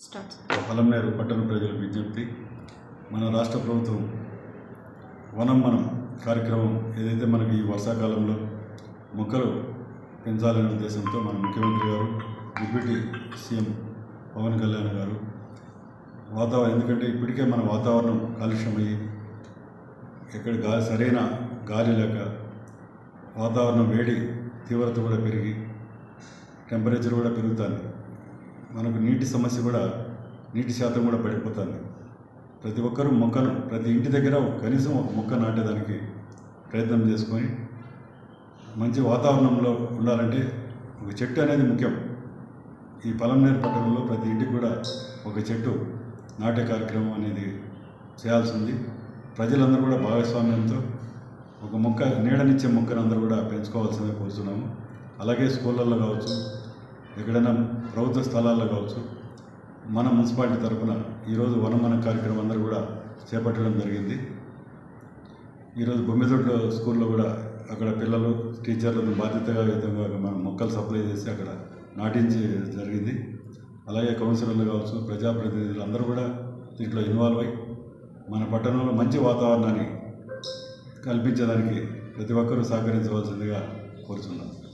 Start Palamaner పట్టణ ప్రజల విజ్ఞప్తి. మన రాష్ట్ర ప్రభుత్వం వనం మనం కార్యక్రమం ఏదైతే మనకి ఈ వర్షాకాలంలో మొక్కలు పెంచాలనే ఉద్దేశంతో మన ముఖ్యమంత్రి గారు డిప్యూటీ సీఎం పవన్ కళ్యాణ్ గారు వాతావరణం ఎందుకంటే ఇప్పటికే మన వాతావరణం కాలుష్యమయ్యి ఎక్కడ గాలి సరైన గాలి లేక వాతావరణం వేడి తీవ్రత కూడా పెరిగి టెంపరేచర్ కూడా పెరుగుతుంది. మనకు నీటి సమస్య కూడా నీటి శాతం కూడా పడిపోతుంది. ప్రతి ఒక్కరూ మొక్కను ప్రతి ఇంటి దగ్గర కనీసం ఒక మొక్క నాటేదానికి ప్రయత్నం చేసుకొని మంచి వాతావరణంలో ఉండాలంటే ఒక చెట్టు అనేది ముఖ్యం. ఈ పొలం పట్టణంలో ప్రతి ఇంటికి కూడా ఒక చెట్టు నాటే కార్యక్రమం అనేది చేయాల్సింది ప్రజలందరూ కూడా భాగస్వామ్యంతో ఒక మొక్క నీడనిచ్చే మొక్కను అందరూ కూడా పెంచుకోవాల్సిందే కోరుతున్నాము. అలాగే స్కూళ్ళల్లో కావచ్చు ఎక్కడైనా ప్రభుత్వ స్థలాల్లో కావచ్చు మన మున్సిపాలిటీ తరఫున ఈరోజు వనమన కార్యక్రమం అందరూ కూడా చేపట్టడం జరిగింది. ఈరోజు బొమ్మిదొడ్డు స్కూల్లో కూడా అక్కడ పిల్లలు టీచర్లను బాధ్యతగా విధంగా మనం మొక్కలు సప్లై చేసి అక్కడ నాటించి జరిగింది. అలాగే కౌన్సిలర్లు కావచ్చు ప్రజాప్రతినిధులు అందరూ కూడా దీంట్లో ఇన్వాల్వ్ అయ్యి మన పట్టణంలో మంచి వాతావరణాన్ని కల్పించడానికి ప్రతి ఒక్కరూ సహకరించవలసిందిగా కోరుతున్నాను